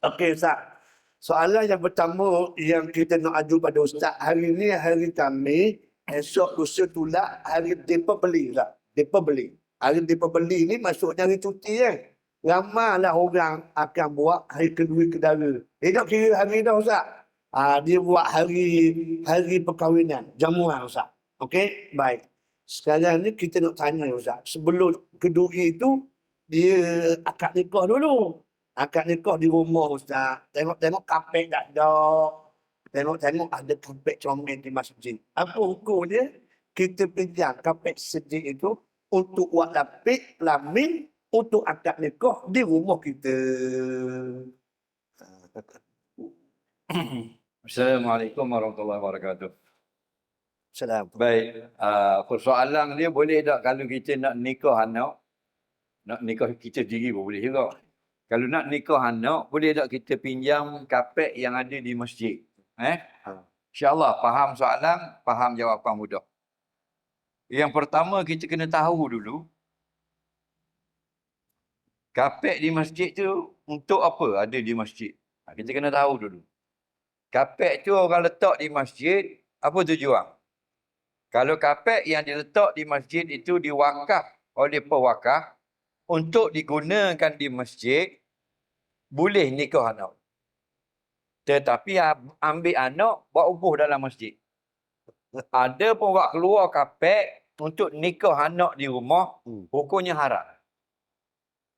Okey Ustaz. Soalan yang pertama yang kita nak aju pada Ustaz. Hari ni hari kami. Esok lusa tulak hari mereka beli Ustaz. Mereka beli. Hari mereka beli ni maksudnya hari cuti kan. Ramailah orang akan buat hari kedua kedara. Nak kira hari dah Ustaz. Ah, dia buat hari hari perkahwinan. Jamuan Ustaz. Okey? Baik. Sekarang ni kita nak tanya Ustaz. Sebelum kedua itu, dia akad nikah dulu. Akad nikah di rumah Ustaz. Tengok-tengok kapek tak ada. Tengok-tengok ada kapek comel di masjid. Apa hukum dia? Kita pinjam kapek masjid itu untuk buat lapik, lamin, untuk akad nikah di rumah kita. Assalamualaikum warahmatullahi wabarakatuh. Salam. Baik, uh, persoalan dia boleh tak kalau kita nak nikah anak, nak nikah kita sendiri pun boleh juga. Kalau nak nikah anak, boleh tak kita pinjam kapek yang ada di masjid? Eh? Ha. InsyaAllah, faham soalan, faham jawapan mudah. Yang pertama, kita kena tahu dulu, kapek di masjid tu untuk apa ada di masjid? Ha, kita kena tahu dulu. Kapek tu orang letak di masjid, apa tujuan? Kalau kapek yang diletak di masjid itu diwakaf oleh pewakaf untuk digunakan di masjid, boleh nikah anak. Tetapi ambil anak, buat ubuh dalam masjid. Ada pun buat keluar kapek untuk nikah anak di rumah, Hmm. hukumnya haram.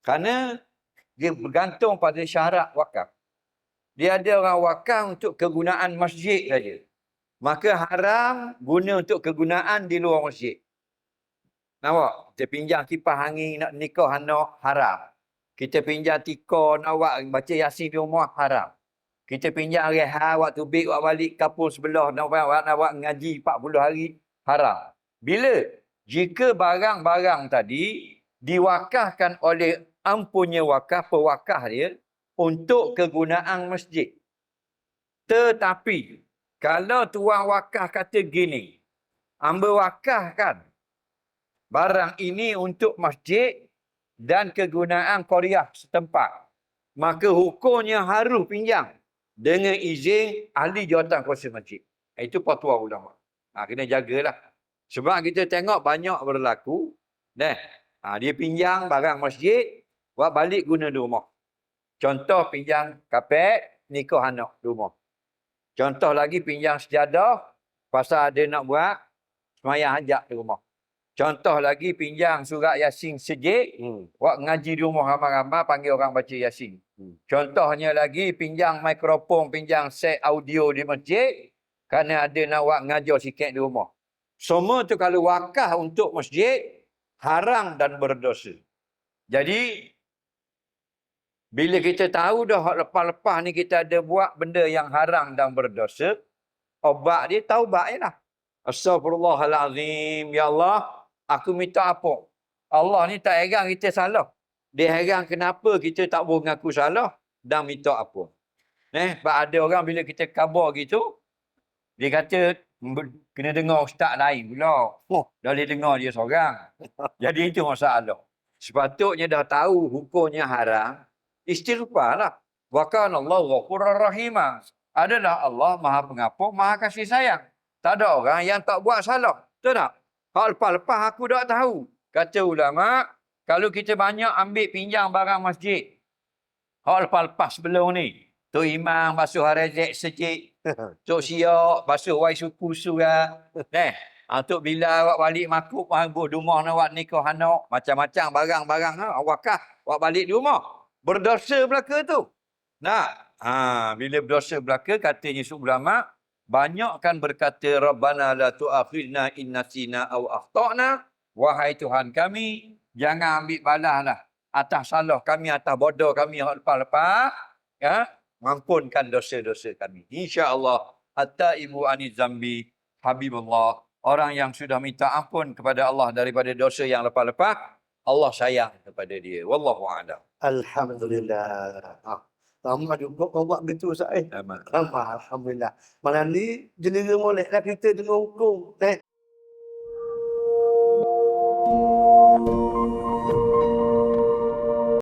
Kerana dia bergantung pada syarat wakaf. Dia ada orang wakaf untuk kegunaan masjid saja. Maka haram guna untuk kegunaan di luar masjid. Nampak? Kita pinjam kipas angin nak nikah anak, haram. Kita pinjam tika nak buat baca yasin di rumah, haram. Kita pinjam rehat waktu big buat balik kampung sebelah nak buat, nak buat ngaji 40 hari, haram. Bila? Jika barang-barang tadi diwakafkan oleh ampunya wakaf, pewakaf dia untuk kegunaan masjid. Tetapi kalau tuan wakaf kata gini, hamba wakafkan barang ini untuk masjid dan kegunaan Korea setempat. Maka hukumnya harus pinjam dengan izin ahli jawatan kuasa masjid. Itu fatwa ulama. Ha, kena jagalah. Sebab kita tengok banyak berlaku. Nah, ha, dia pinjam barang masjid, buat balik guna di rumah. Contoh pinjam kapek, nikah anak di rumah. Contoh lagi pinjam sejadah, pasal ada nak buat semayang hajat di rumah. Contoh lagi pinjam surat Yasin sejik, Hmm. buat ngaji di rumah ramai-ramai, panggil orang baca Yasin. Hmm. Contohnya lagi pinjam mikrofon, pinjam set audio di masjid, kerana ada nak buat ngajar sikit di rumah. Semua tu kalau wakaf untuk masjid, haram dan berdosa. Jadi, bila kita tahu dah lepas-lepas ni kita ada buat benda yang haram dan berdosa, obat dia taubat je lah. Astagfirullahalazim. Ya Allah, aku minta apa? Allah ni tak heran kita salah. Dia heran kenapa kita tak boleh mengaku salah dan minta apa. Eh, sebab ada orang bila kita khabar gitu, dia kata "Ber- kena dengar ustaz lain pula. Oh. Dah boleh dengar dia seorang. Jadi itu masalah. Sepatutnya dah tahu hukumnya haram, istighfarlah. Wa kana Allah ghafurur rahimah. Adalah Allah Maha Pengampun, Maha Kasih Sayang. Tak ada orang yang tak buat salah. Betul tak? Hal lepas-lepas aku tak tahu. Kata ulama, kalau kita banyak ambil pinjam barang masjid, hal lepas-lepas sebelum ni, Tok Imam basuh harazek secik, Tok Siok basuh wai suku surah. Eh, ha, Tok Bila awak balik makuk, mabuk di rumah nak buat nikah anak, macam-macam barang-barang ha, wakaf, awak balik di rumah. Berdosa belaka tu. Nah, ha, bila berdosa belaka, katanya ulama, banyakkan berkata Rabbana la tu'akhidna in nasina aw akhtana. Wahai Tuhan kami, jangan ambil balas lah atas salah kami, atas bodoh kami yang lepas-lepas. Ya, mampunkan dosa-dosa kami. InsyaAllah, hatta ibu ani zambi Habibullah. Orang yang sudah minta ampun kepada Allah daripada dosa yang lepas-lepas, Allah sayang kepada dia. Wallahu a'lam. Alhamdulillah. Tambah juga kau buat begitu sah eh. Tambah alhamdulillah. Malam ni jenera molek moleklah kita dengan hukum. Eh. Thank you.